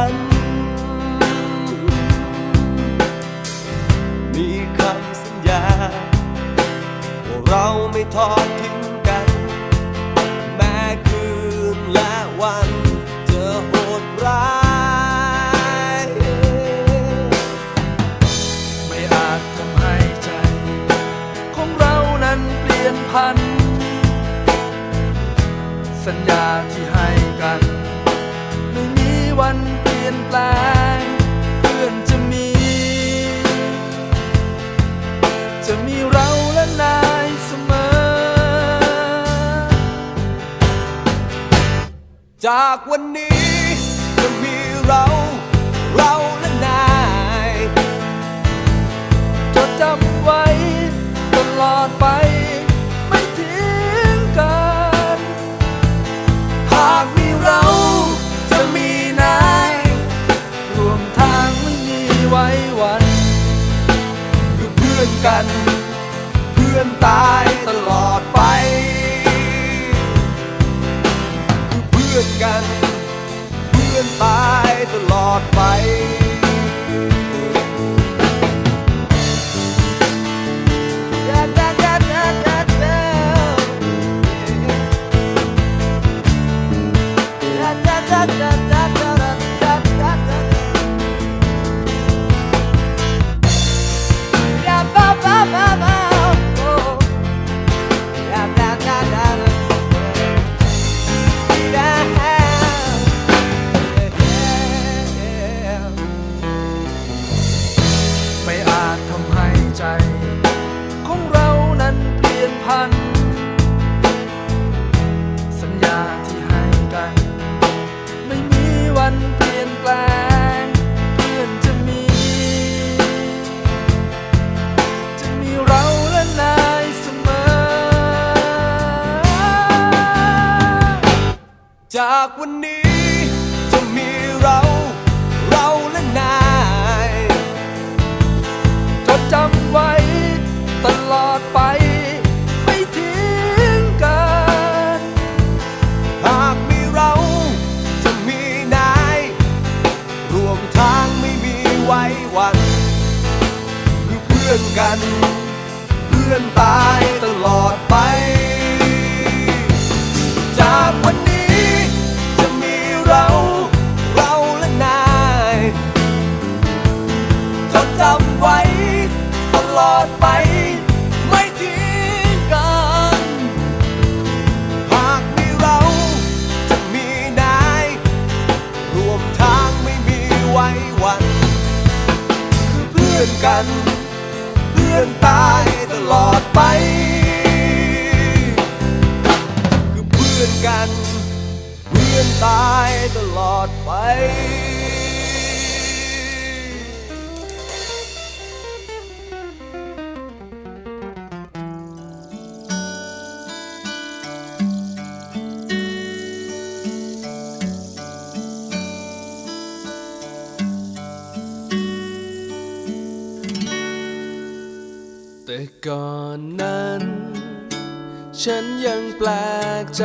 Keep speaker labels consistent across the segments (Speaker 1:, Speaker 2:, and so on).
Speaker 1: ัน มีคำสัญญาว่าเราไม่ทอดทิ้ง จะ
Speaker 2: มีเราและนายเสมอ
Speaker 1: จากวันนี้จะมีเรา เรา
Speaker 2: อนกัน เพื่อนตายตลอด ไป แต่ก่
Speaker 1: อนนั้น
Speaker 2: ฉันยังแปลกใจ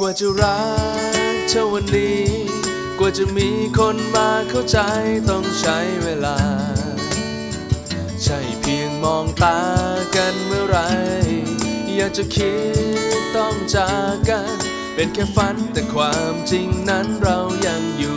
Speaker 2: กว่าจะรักเท่าวันนี้ กว่าจะมีคนมาเข้าใจต้องใช้เวลา ใช่เพียงมองตากันเมื่อไร อยากจะคิดต้องจากกัน เป็นแค่ฝันแต่ความจริงนั้นเรายังอยู่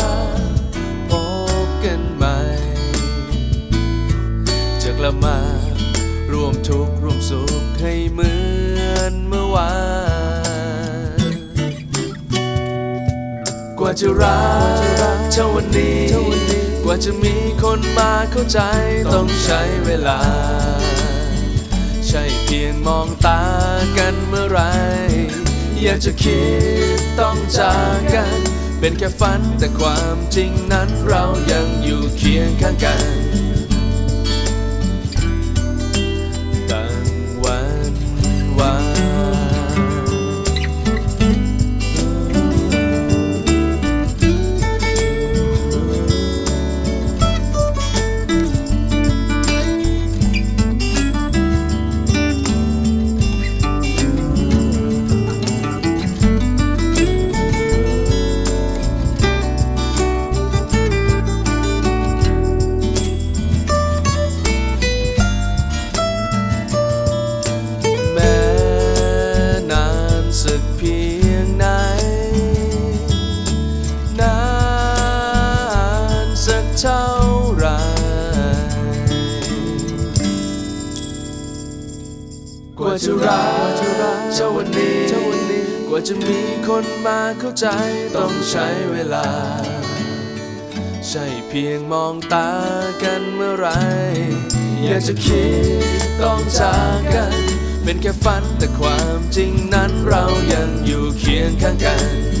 Speaker 2: จะมา ร่วมทุกข์ร่วมสุขให้เหมือนเมื่อวาน กว่าจะรักเท่าวันนี้ กว่าจะมีคนมาเข้าใจต้องใช้เวลา ใช่เพียงมองตากันเมื่อไร อยากจะคิดต้องจากกัน เป็นแค่ฝันแต่ความจริงนั้นเรายังอยู่เคียงข้างกัน กเพียงไหน นานสักเท่าไรกว่าจะรักเท่าวันนี้ กว่าจะมีคนมาเข้าใจต้องใช้เวลา ใช่เพียงมองตากันเมื่อไร อยากจะคิดต้องจากกัน เป็นแค่ฝันแต่ความจริงนั้นเรายังอยู่เคียงข้างกัน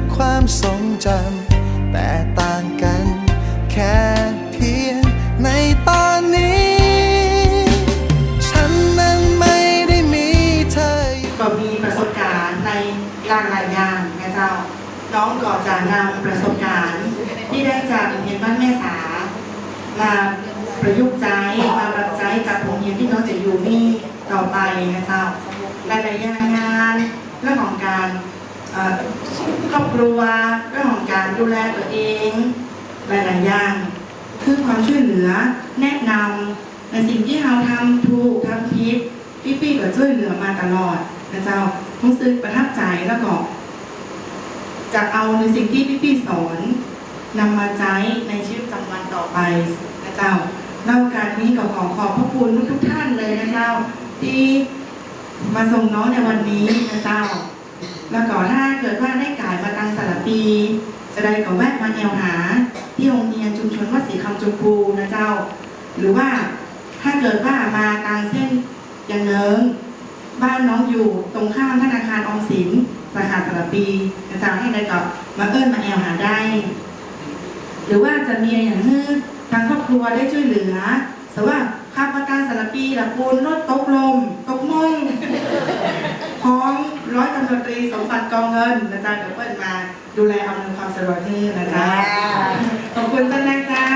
Speaker 3: ความทรงจำแต่ต่างกันแค่เพียงในตอนนี้ ฉันนั้นไม่ได้มีเธออยู่
Speaker 4: ก็มีประสบการณ์ในหลากหลายอย่างนะเจ้า น้องก็จะนำประสบการณ์ที่ได้จากโรงเรียนบ้านแม่สา มาประยุกต์ใจมาปรับใจกับโรงเรียนที่น้องจะอยู่นี่ต่อไปนะเจ้าหลายๆอย่างงานเรื่องของการเอ่อค รัว เรื่องของการดูแลตัวเองหลายๆอย่างคือความช่วยเหลือแนะนำในสิ่งที่เราทำถูกทำผิดพี่ปี้ก็ช่วยเหลือมาตลอดนะเจ้ารู้สึกประทับใจแล้วก็จะเอาในสิ่งที่พี่ปี้สอนนำมาใช้ในชีวิตประจำวันต่อไปนะเจ้าในโอกาสนี้ก็ขอขอบพระคุณทุกท่านเลยนะเจ้า ที่มาส่งน้องในวันนี้นะเจ้า แล้วก็ถ้าเกิดว่าได้กายมาตังสารปี จะได้ก็แวะมาแอวหา ที่โรงเรียนชุมชนวัดศรีคำจมพูนะเจ้า หรือว่าถ้าเกิดว่ามาทางเส้นยังเนิงบ้านน้องอยู่ตรงข้ามธนาคารออมสินสาขาสารปีนะเจ้าให้ได้ก็มาเอิ้นมาแอวหาได้ หรือว่าจะมีอย่างนี้ทางครอบครัวได้ช่วยเหลือสว่าค่าประกันสารปีละปูนรถตกลมตกมง ร้อมร้อยตำรวจตรีสมบัติกองเงินนะจ๊ะเดี๋ยวเปิดมาดูแลอำนวยความสะดวกให้นะจ๊ะขอบคุณท่านแรกเจ้า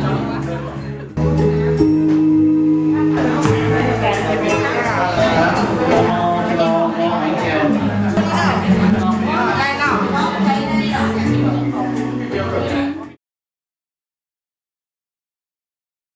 Speaker 5: Thank you.